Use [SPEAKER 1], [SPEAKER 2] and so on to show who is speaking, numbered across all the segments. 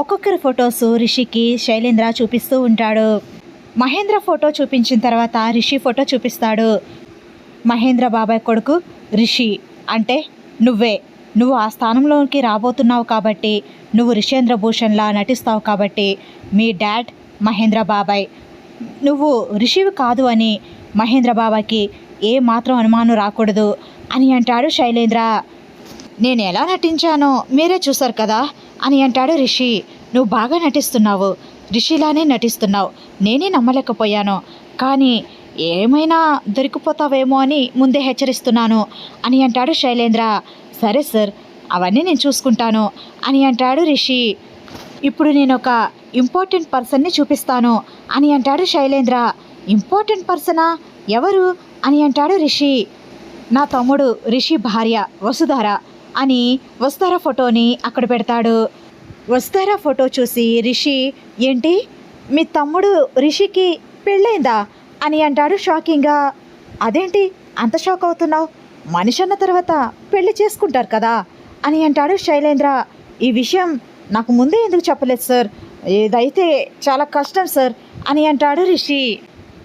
[SPEAKER 1] ఒక్కొక్కరి ఫొటోస్ రిషికి శైలేంద్ర చూపిస్తూ ఉంటాడు. మహేంద్ర ఫోటో చూపించిన తర్వాత రిషి ఫోటో చూపిస్తాడు. మహేంద్ర బాబాయ్ కొడుకు రిషి అంటే నువ్వే. నువ్వు ఆ స్థానంలోకి రాబోతున్నావు కాబట్టి నువ్వు రిషేంద్ర భూషణ్లా నటిస్తావు కాబట్టి మీ డాడ్ మహేంద్ర బాబాయ్. నువ్వు రిషివి కాదు అని మహేంద్ర బాబాయ్కి ఏ మాత్రం అనుమానం రాకూడదు అని అంటాడు శైలేంద్ర. నేను ఎలా నటించానో మీరే చూసారు కదా అని అంటాడు రిషి. నువ్వు బాగా నటిస్తున్నావు. రిషిలానే నటిస్తున్నావు. నేనే నమ్మలేకపోయాను. కానీ ఏమైనా దొరికిపోతావేమో అని ముందే హెచ్చరిస్తున్నాను అని అంటాడు శైలేంద్ర. సరే సార్ అవన్నీ నేను చూసుకుంటాను అని అంటాడు రిషి. ఇప్పుడు నేను ఒక ఇంపార్టెంట్ పర్సన్ని చూపిస్తాను అని అంటాడు శైలేంద్ర. ఇంపార్టెంట్ పర్సనా? ఎవరు? అని అంటాడు రిషి. నా తమ్ముడు రిషి భార్య వసుధార. అని వస్తారా ఫోటోని అక్కడ పెడతాడు. వస్తారా ఫోటో చూసి రిషి ఏంటి? మీ తమ్ముడు రిషికి పెళ్ళైందా? అని అంటాడు షాకింగ్గా. అదేంటి? అంత షాక్ అవుతున్నావు? మనిషి అన్న తర్వాత పెళ్ళి చేసుకుంటారు కదా? అని అంటాడు శైలేంద్ర. ఈ విషయం నాకు ముందే ఎందుకు చెప్పలేదు సార్? ఇదైతే చాలా కష్టం సార్ అని అంటాడు రిషి.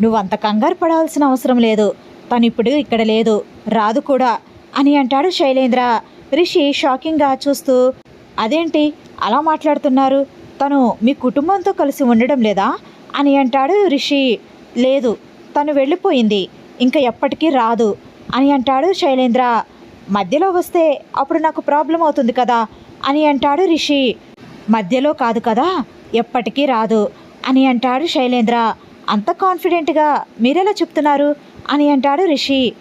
[SPEAKER 1] నువ్వంత కంగారు పడాల్సిన అవసరం లేదు. తను ఇప్పుడు ఇక్కడ లేదు. రాదు కూడా అని అంటాడు శైలేంద్ర. రిషి షాకింగ్గా చూస్తూ అదేంటి? అలా మాట్లాడుతున్నారు? తను మీ కుటుంబంతో కలిసి ఉండడం లేదా? అని అంటాడు రిషి. లేదు తను వెళ్ళిపోయింది. ఇంకా ఎప్పటికీ రాదు అని అంటాడు శైలేంద్ర. మధ్యలో వస్తే అప్పుడు నాకు ప్రాబ్లం అవుతుంది కదా అని అంటాడు రిషి. మధ్యలో కాదు కదా ఎప్పటికీ రాదు అని అంటాడు శైలేంద్ర. అంత కాన్ఫిడెంట్గా మీరెలా చెప్తున్నారు? అని అంటాడు రిషి.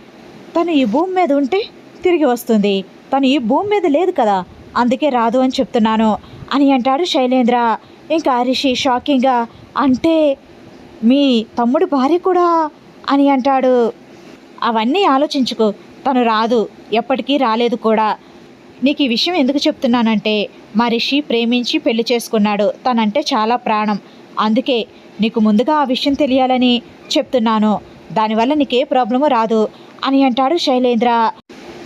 [SPEAKER 1] తను ఈ భూమి మీద ఉంటే తిరిగి వస్తుంది తను ఈ భూమి మీద లేదు కదా అందుకే రాదు అని చెప్తున్నాను అని అంటాడు శైలేంద్ర. ఇంకా రిషి షాకింగ్గా అంటే మీ తమ్ముడు భార్య కూడా? అని అంటాడు. అవన్నీ ఆలోచించుకో తను రాదు ఎప్పటికీ రాలేదు కూడా. నీకు ఈ విషయం ఎందుకు చెప్తున్నానంటే మా రిషి ప్రేమించి పెళ్ళి చేసుకున్నాడు తనంటే చాలా ప్రాణం. అందుకే నీకు ముందుగా ఆ విషయం తెలియాలని చెప్తున్నాను. దానివల్ల నీకే ప్రాబ్లము రాదు అని అంటాడు శైలేంద్ర.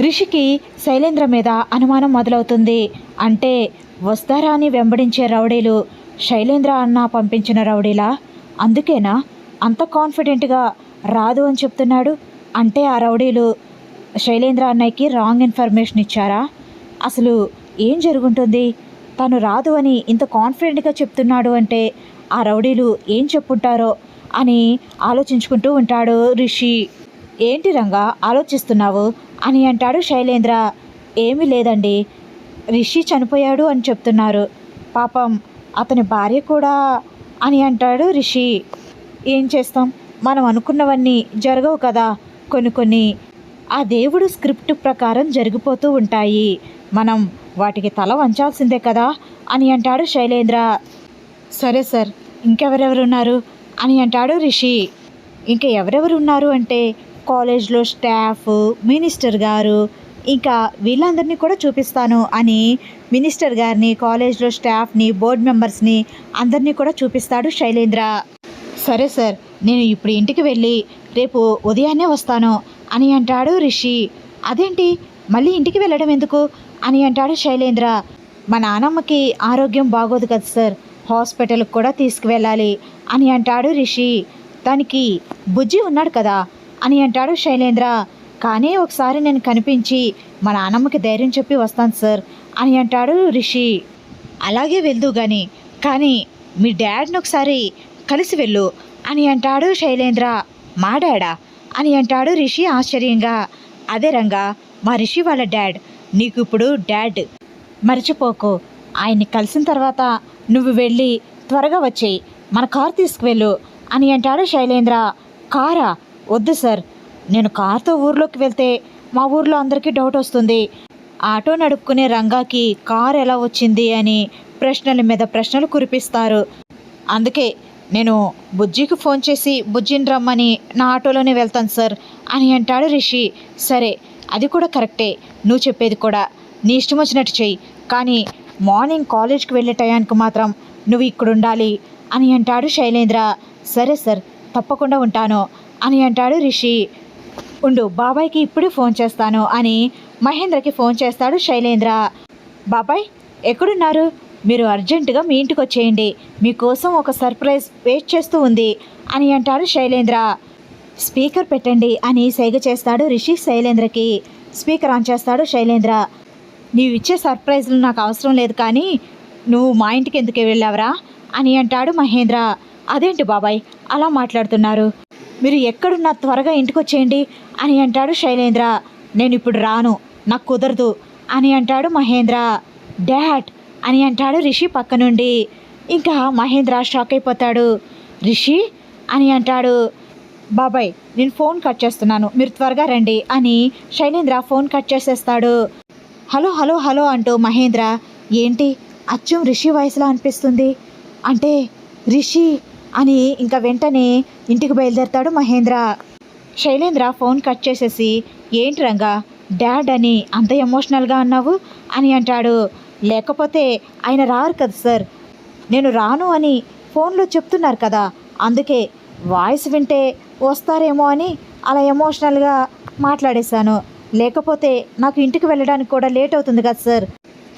[SPEAKER 1] రిషికి శైలేంద్ర మీద అనుమానం మొదలవుతుంది. అంటే వస్తారా అని వెంబడించే రౌడీలు శైలేంద్ర అన్న పంపించిన రౌడీలా? అందుకేనా? అంత కాన్ఫిడెంట్గా రాదు అని చెప్తున్నాడు. అంటే ఆ రౌడీలు శైలేంద్ర అన్నయ్యకి రాంగ్ ఇన్ఫర్మేషన్ ఇచ్చారా? అసలు ఏం జరుగుంటుంది? తను రాదు అని ఇంత కాన్ఫిడెంట్గా చెప్తున్నాడు అంటే ఆ రౌడీలు ఏం చెప్పుంటారో అని ఆలోచించుకుంటూ ఉంటాడు రిషి ఏంటి రంగా ఆలోచిస్తున్నావు? అని అంటాడు శైలేంద్ర. ఏమీ లేదండి. రిషి చనిపోయాడు అని చెప్తున్నారు. పాపం అతని భార్య కూడా అని అంటాడు రిషి. ఏం చేస్తాం? మనం అనుకున్నవన్నీ జరగవు కదా. కొన్ని కొన్ని ఆ దేవుడు స్క్రిప్ట్ ప్రకారం జరిగిపోతూ ఉంటాయి. మనం వాటికి తల వంచాల్సిందే కదా అని అంటాడు శైలేంద్ర. సరే సార్ ఇంకెవరెవరు ఉన్నారు అని అంటాడు రిషి. ఇంకా ఎవరెవరు ఉన్నారు అంటే కాలేజ్లో స్టాఫ్ మినిస్టర్ గారు ఇంకా వీళ్ళందరినీ కూడా చూపిస్తాను అని మినిస్టర్ గారిని కాలేజ్లో స్టాఫ్ని బోర్డ్ మెంబర్స్ని అందరినీ కూడా చూపిస్తాడు శైలేంద్ర. సరే సార్ నేను ఇప్పుడు ఇంటికి వెళ్ళి రేపు ఉదయాన్నే వస్తాను అని అంటాడు రిషి. అదేంటి? మళ్ళీ ఇంటికి వెళ్ళడం ఎందుకు? అని అంటాడు శైలేంద్ర. మా నానమ్మకి ఆరోగ్యం బాగోదు కదా సార్ హాస్పిటల్కి కూడా తీసుకువెళ్ళాలి అని అంటాడు రిషి. దానికి బుజ్జి ఉన్నాడు కదా అని అంటాడు శైలేంద్ర. కానీ ఒకసారి నేను కనిపించి మా నానమ్మకి ధైర్యం చెప్పి వస్తాను సార్ అని అంటాడు రిషి. అలాగే వెళ్దు గాని కానీ మీ డాడ్ని ఒకసారి కలిసి వెళ్ళు అని అంటాడు శైలేంద్ర. మా డాడా? అని అంటాడు రిషి ఆశ్చర్యంగా. అదే రంగా మా రిషి వాళ్ళ డాడ్. నీకు ఇప్పుడు డాడ్. మర్చిపోకు. ఆయన్ని కలిసిన తర్వాత నువ్వు వెళ్ళి త్వరగా వచ్చేయి. మన కారు తీసుకువెళ్ళు అని అంటాడు శైలేంద్ర. కారా? వద్దు సార్. నేను కార్తో ఊర్లోకి వెళ్తే మా ఊర్లో అందరికీ డౌట్ వస్తుంది. ఆటో నడుపుకునే రంగాకి కార్ ఎలా వచ్చింది అని ప్రశ్నల మీద ప్రశ్నలు కురిపిస్తారు. అందుకే నేను బుజ్జికి ఫోన్ చేసి బుజ్జిని రమ్మని నా ఆటోలోనే వెళ్తాను సార్ అని అంటాడు రిషి. సరే అది కూడా కరెక్టే. నువ్వు చెప్పేది కూడా. నీ ఇష్టం వచ్చినట్టు చెయ్యి. కానీ మార్నింగ్ కాలేజ్కి వెళ్ళే టయానికి మాత్రం నువ్వు ఇక్కడ ఉండాలి అని అంటాడు శైలేంద్ర. సరే సార్ తప్పకుండా ఉంటాను. అని అంటాడు రిషి. ఉండు బాబాయ్కి ఇప్పుడే ఫోన్ చేస్తాను అని మహేంద్రకి ఫోన్ చేస్తాడు శైలేంద్ర. బాబాయ్ ఎక్కడున్నారు? మీరు అర్జెంటుగా మీ ఇంటికి వచ్చేయండి మీకోసం ఒక సర్ప్రైజ్ వెయిట్ చేస్తూ ఉంది అని అంటాడు శైలేంద్ర. స్పీకర్ పెట్టండి అని సైగ చేస్తాడు రిషి శైలేంద్రకి. స్పీకర్ ఆన్ చేస్తాడు శైలేంద్ర. నీవు ఇచ్చే సర్ప్రైజ్లు నాకు అవసరం లేదు కానీ నువ్వు మా ఇంటికి ఎందుకు వెళ్ళావరా అని అంటాడు మహేంద్ర. అదేంటి బాబాయ్ అలా మాట్లాడుతున్నారు? మీరు ఎక్కడున్నా త్వరగా ఇంటికి వచ్చేయండి అని అంటాడు శైలేంద్ర. నేను ఇప్పుడు రాను నాకు కుదరదు అని అంటాడు మహేంద్ర. డాడ్ అని అంటాడు రిషి పక్క నుండి. ఇంకా మహేంద్ర షాక్ అయిపోతాడు. రిషి అని అంటాడు. బాబాయ్ నేను ఫోన్ కట్ చేస్తున్నాను మీరు త్వరగా రండి అని శైలేంద్ర ఫోన్ కట్ చేసేస్తాడు. హలో హలో హలో అంటూ మహేంద్ర. ఏంటి అచ్చం రిషి వయసులో అనిపిస్తుంది? అంటే రిషి అని ఇంకా వెంటనే ఇంటికి బయలుదేరతాడు మహేంద్ర. శైలేంద్ర ఫోన్ కట్ చేసేసి ఏంటి రంగా డాడ్ అని అంత ఎమోషనల్గా అన్నావు? అని అంటాడు. లేకపోతే ఆయన రారు కదా సార్. నేను రాను అని ఫోన్లో చెప్తున్నారు కదా. అందుకే వాయిస్ వింటే వస్తారేమో అని అలా ఎమోషనల్గా మాట్లాడేశాను. లేకపోతే నాకు ఇంటికి వెళ్ళడానికి కూడా లేట్ అవుతుంది కదా సార్.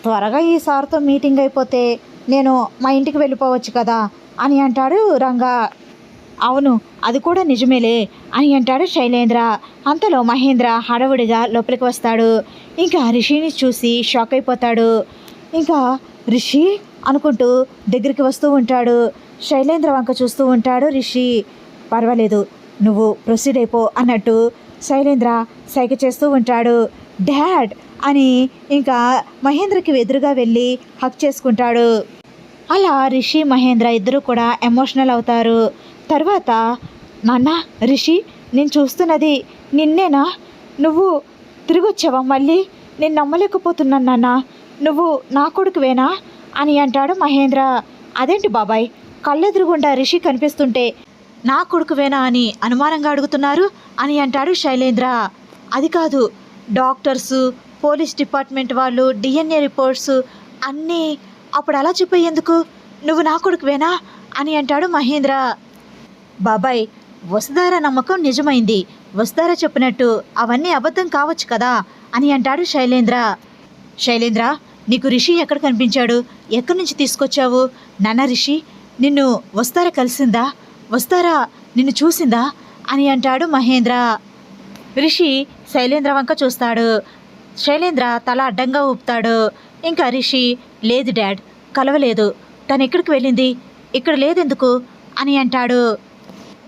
[SPEAKER 1] త్వరగా ఈ సార్తో మీటింగ్ అయిపోతే నేను మా ఇంటికి వెళ్ళిపోవచ్చు కదా అని అంటాడు రంగా. అవును అది కూడా నిజమేలే అని అంటాడు శైలేంద్ర. అంతలో మహేంద్ర హడవుడిగా లోపలికి వస్తాడు. ఇంకా రిషిని చూసి షాక్ అయిపోతాడు. ఇంకా రిషి? అనుకుంటూ దగ్గరికి వస్తూ ఉంటాడు. శైలేంద్ర వంక చూస్తూ ఉంటాడు రిషి. పర్వాలేదు నువ్వు ప్రొసీడ్ అయిపో అన్నట్టు శైలేంద్ర సైగ చేస్తూ ఉంటాడు. డాడ్! అని ఇంకా మహేంద్రకి ఎదురుగా వెళ్ళి హక్ చేసుకుంటాడు. అలా రిషి మహేంద్ర ఇద్దరు కూడా ఎమోషనల్ అవుతారు. తర్వాత నాన్న రిషి నేను చూస్తున్నది నిన్నేనా? నువ్వు తిరిగొచ్చావా మళ్ళీ? నేను నమ్మలేకపోతున్నాను నాన్న. నువ్వు నా కొడుకువేనా? అని అంటాడు మహేంద్ర. అదేంటి బాబాయ్? కళ్ళెదురుగుండా రిషి కనిపిస్తుంటే నా కొడుకువేనా అని అనుమానంగా అడుగుతున్నారు? అని అంటాడు శైలేంద్ర. అది కాదు. డాక్టర్సు పోలీస్ డిపార్ట్మెంట్ వాళ్ళు డిఎన్ఏ రిపోర్ట్స్ అన్నీ అప్పుడు అలా చెప్పేందుకు? నువ్వు నా కొడుకువేనా? అని అంటాడు మహేంద్ర. బాబాయ్ వసుధార నమ్మకం నిజమైంది. వసుధార చెప్పినట్టు అవన్నీ అబద్ధం కావచ్చు కదా అని అంటాడు శైలేంద్ర. శైలేంద్ర నీకు రిషి ఎక్కడ కనిపించాడు? ఎక్కడి నుంచి తీసుకొచ్చావు? నాన్న రిషి నిన్ను వస్తారా కలిసిందా? వస్తారా నిన్ను చూసిందా? అని అంటాడు మహేంద్ర. రిషి శైలేంద్ర వంక చూస్తాడు. శైలేంద్ర తల అడ్డంగా ఊపుతాడు. ఇంకా రిషి లేదు డాడ్ కలవలేదు. తను ఎక్కడికి వెళ్ళింది? ఇక్కడ లేదెందుకు? అని అంటాడు.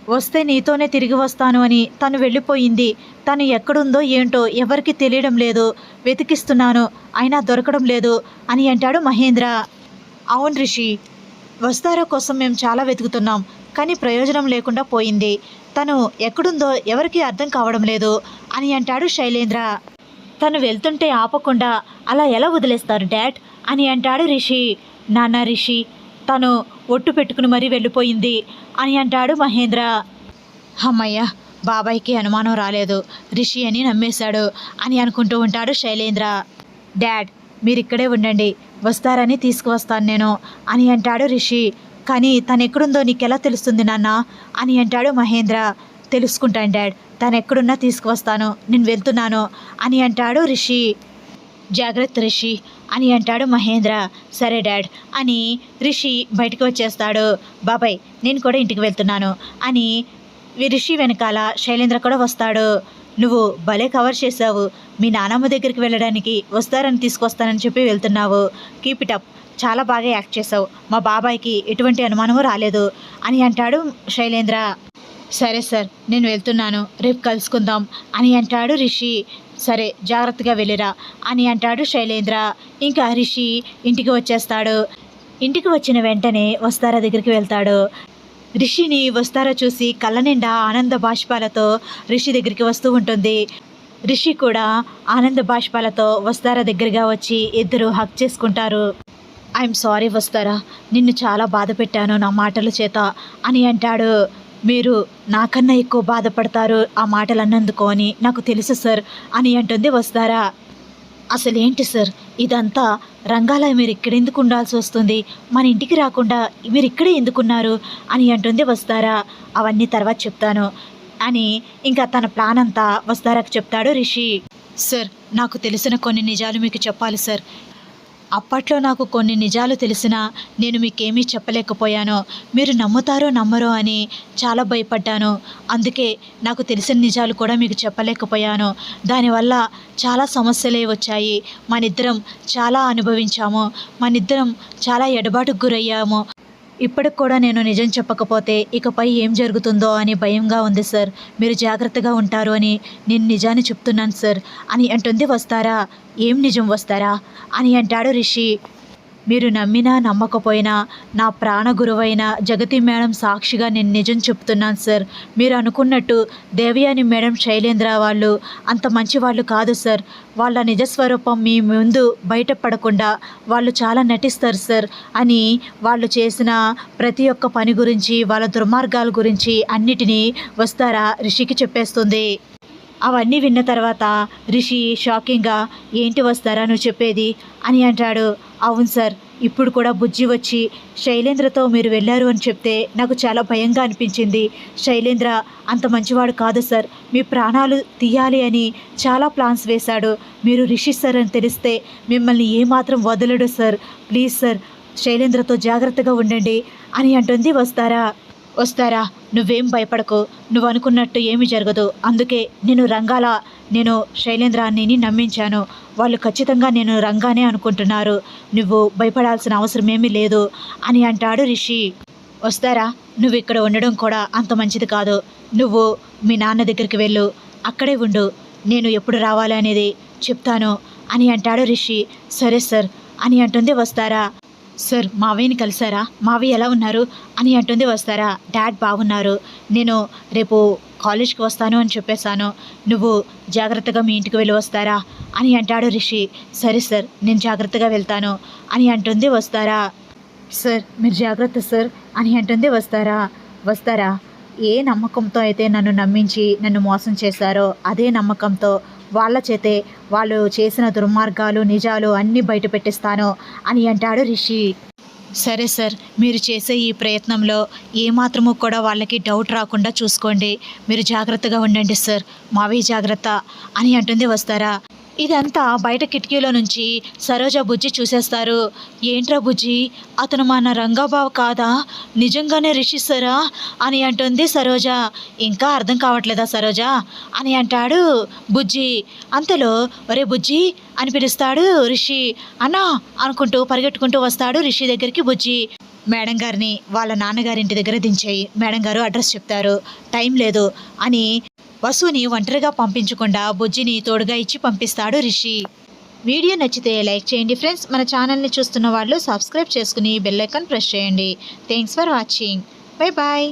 [SPEAKER 1] వస్తే నీతోనే తిరిగి వస్తాను అని తను వెళ్ళిపోయింది. తను ఎక్కడుందో ఏంటో ఎవరికి తెలియడం లేదు. వెతికిస్తున్నాను అయినా దొరకడం లేదు అని అంటాడు మహేంద్ర. అవును రిషి వస్తారా కోసం మేము చాలా వెతుకుతున్నాం కానీ ప్రయోజనం లేకుండా పోయింది. తను ఎక్కడుందో ఎవరికీ అర్థం కావడం లేదు అని అంటాడు శైలేంద్ర. తను వెళ్తుంటే ఆపకుండా అలా ఎలా వదిలేస్తారు డాడ్? అని అంటాడు రిషి. నాన్న రిషి తను ఒట్టు పెట్టుకుని మరీ వెళ్ళిపోయింది. అని అంటాడు మహేంద్ర. అమ్మయ్య బాబాయ్కి అనుమానం రాలేదు. రిషి అని నమ్మేశాడు అని అనుకుంటూ ఉంటాడు శైలేంద్ర. డాడ్ మీరిక్కడే ఉండండి. వస్తారని తీసుకువస్తాను నేను అని అంటాడు రిషి. కానీ తను ఎక్కడుందో నీకెలా తెలుస్తుంది నాన్న అని అంటాడు మహేంద్ర. తెలుసుకుంటాను డాడ్ తను ఎక్కడున్నా తీసుకువస్తాను. నేను వెళ్తున్నాను అని అంటాడు రిషి. జాగ్రత్త రిషి అని అంటాడు మహేంద్ర. సరే డాడ్ అని రిషి బయటకు వచ్చేస్తాడు. బాబాయ్ నేను కూడా ఇంటికి వెళ్తున్నాను అని రిషి వెనకాల శైలేంద్ర కూడా వస్తాడు. నువ్వు భలే కవర్ చేసావు మీ నానమ్మ దగ్గరికి వెళ్ళడానికి వస్తారని తీసుకొస్తానని చెప్పి వెళ్తున్నావు. కీప్ ఇట్ అప్ చాలా బాగా యాక్ట్ చేసావు మా బాబాయ్కి ఎటువంటి అనుమానము రాలేదు అని అంటాడు శైలేంద్ర. సరే సార్ నేను వెళ్తున్నాను. రేపు కలుసుకుందాం అని అంటాడు రిషి. సరే జాగ్రత్తగా వెళ్ళిరా అని అంటాడు శైలేంద్ర. ఇంకా రిషి ఇంటికి వచ్చేస్తాడు. ఇంటికి వచ్చిన వెంటనే వస్తారా దగ్గరికి వెళ్తాడు. రిషిని వస్తారా చూసి కళ్ళ నిండా ఆనంద బాష్పాలతో రిషి దగ్గరికి వస్తూ ఉంటుంది. రిషి కూడా ఆనంద బాష్పాలతో వస్తారా దగ్గరగా వచ్చి ఇద్దరు హక్ చేసుకుంటారు. ఐఎమ్ సారీ వస్తారా నిన్ను చాలా బాధ పెట్టాను నా మాటల చేత అని అంటాడు. మీరు నాకన్నా ఎక్కువ బాధపడతారు ఆ మాటలు అన్నందుకు అని నాకు తెలుసు సార్ అని అంటుంది వస్తారా? అసలు ఏంటి సార్? ఇదంతా రంగాల మీరు ఇక్కడ ఎందుకు ఉండాల్సి వస్తుంది? మన ఇంటికి రాకుండా మీరు ఇక్కడే ఎందుకున్నారు? అని అంటుంది వస్తారా? అవన్నీ తర్వాత చెప్తాను అని ఇంకా తన ప్లాన్ అంతా వస్తారాకు చెప్తాడు రిషి. సార్ నాకు తెలిసిన కొన్ని నిజాలు మీకు చెప్పాలి సార్. అప్పట్లో నాకు కొన్ని నిజాలు తెలిసినా నేను మీకేమీ చెప్పలేకపోయాను. మీరు నమ్ముతారో నమ్మరో అని చాలా భయపడ్డాను. అందుకే నాకు తెలిసిన నిజాలు కూడా మీకు చెప్పలేకపోయాను. దానివల్ల చాలా సమస్యలే వచ్చాయి. మనిద్దరం చాలా అనుభవించాము. మనిద్దరం చాలా ఎడబాటుకు గురయ్యాము. ఇప్పటికి కూడా నేను నిజం చెప్పకపోతే ఇకపై ఏం జరుగుతుందో అని భయంగా ఉంది సార్. మీరు జాగ్రత్తగా ఉంటారు అని నేను నిజాన్ని చెప్తున్నాను సార్. అని అంటుంది వస్తారా? ఏం నిజం వస్తారా? అని అంటాడు రిషి. మీరు నమ్మినా నమ్మకపోయినా నా ప్రాణ గురువైన జగతి మేడం సాక్షిగా నేను నిజం చెప్తున్నాను సార్. మీరు అనుకున్నట్టు దేవయాని మేడం శైలేంద్ర వాళ్ళు అంత మంచి వాళ్ళు కాదు సార్. వాళ్ళ నిజస్వరూపం మీ ముందు బయటపడకుండా వాళ్ళు చాలా నటిస్తారు సార్ అని వాళ్ళు చేసిన ప్రతి ఒక్క పని గురించి వాళ్ళ దుర్మార్గాల గురించి అన్నిటినీ వస్తారా రిషికి చెప్పేస్తుంది. అవన్నీ విన్న తర్వాత రిషి షాకింగ్గా ఏంటి వస్తారా నువ్వు చెప్పేది? అని అంటాడు. అవును సార్ ఇప్పుడు కూడా బుజ్జి వచ్చి శైలేంద్రతో మీరు వెళ్ళారు అని చెప్తే నాకు చాలా భయంగా అనిపించింది. శైలేంద్ర అంత మంచివాడు కాదు సార్. మీ ప్రాణాలు తీయాలి అని చాలా ప్లాన్స్ వేశాడు. మీరు రిషి సార్ అని తెలిస్తే మిమ్మల్ని ఏమాత్రం వదలడు సార్. ప్లీజ్ సార్ శైలేంద్రతో జాగ్రత్తగా ఉండండి అని అంటుంది వస్తారా. వస్తారా? నువ్వేం భయపడకు. నువ్వు అనుకున్నట్టు ఏమి జరగదు. అందుకే నేను రంగాల నేను శైలేంద్రాన్ని నమ్మించాను. వాళ్ళు ఖచ్చితంగా నేను రంగానే అనుకుంటున్నారు. నువ్వు భయపడాల్సిన అవసరం ఏమీ లేదు అని అంటాడు రిషి. వస్తారా? నువ్వు ఇక్కడ ఉండడం కూడా అంత మంచిది కాదు. నువ్వు మీ నాన్న దగ్గరికి వెళ్ళు. అక్కడే ఉండు. నేను ఎప్పుడు రావాలి అనేది చెప్తాను అని అంటాడు రిషి. సరే సార్ అని అంటుంది వస్తారా? సార్ మావయ్యని కలిసారా మావయ్య ఎలా ఉన్నారు? అని అంటుంది వస్తారా. డాడ్ బాగున్నారు. నేను రేపు కాలేజ్కి వస్తాను అని చెప్పేశాను. నువ్వు జాగ్రత్తగా మీ ఇంటికి వెళ్ళి వస్తారా? అని అంటాడు రిషి. సరే సార్ నేను జాగ్రత్తగా వెళ్తాను. అని అంటుంది వస్తారా. సార్ మీరు జాగ్రత్త సార్ అని అంటుంది వస్తారా. వస్తారా? ఏ నమ్మకంతో అయితే నన్ను నమ్మించి నన్ను మోసం చేశారో అదే నమ్మకంతో వాళ్ళ చేతే వాళ్ళు చేసిన దుర్మార్గాలు నిజాలు అన్నీ బయట పెట్టిస్తాను అని అంటాడు రిషి. సరే సార్ మీరు చేసే ఈ ప్రయత్నంలో ఏమాత్రము కూడా వాళ్ళకి డౌట్ రాకుండా చూసుకోండి. మీరు జాగ్రత్తగా ఉండండి సార్ మావి జాగ్రత్త అని అంటుంది వస్తారా? ఇదంతా బయట కిటికీలో నుంచి సరోజ బుజ్జి చూసేస్తారు. ఏంట్రా బుజ్జి అతను మన రంగాబావు కాదా? నిజంగానే రిషిస్తారా అని అంటుంది సరోజ. ఇంకా అర్థం కావట్లేదా సరోజ? అని అంటాడు బుజ్జి. అంతలో ఒరే బుజ్జి అని పిలుస్తాడు రిషి. అన్నా అనుకుంటూ పరిగెట్టుకుంటూ వస్తాడు రిషి దగ్గరికి బుజ్జి. మేడం గారిని వాళ్ళ నాన్నగారి ఇంటి దగ్గర దించేయి. మేడం గారు అడ్రస్ చెప్తారు. టైం లేదు అని వసుని ఒంటరిగా పంపించకుండా బుజ్జిని తోడుగా ఇచ్చి పంపిస్తాడు రిషి. వీడియో నచ్చితే లైక్ చేయండి ఫ్రెండ్స్. మన ఛానల్ని చూస్తున్న వాళ్ళు సబ్స్క్రైబ్ చేసుకుని బెల్లైకాన్ ప్రెస్ చేయండి. Thanks for watching. Bye bye.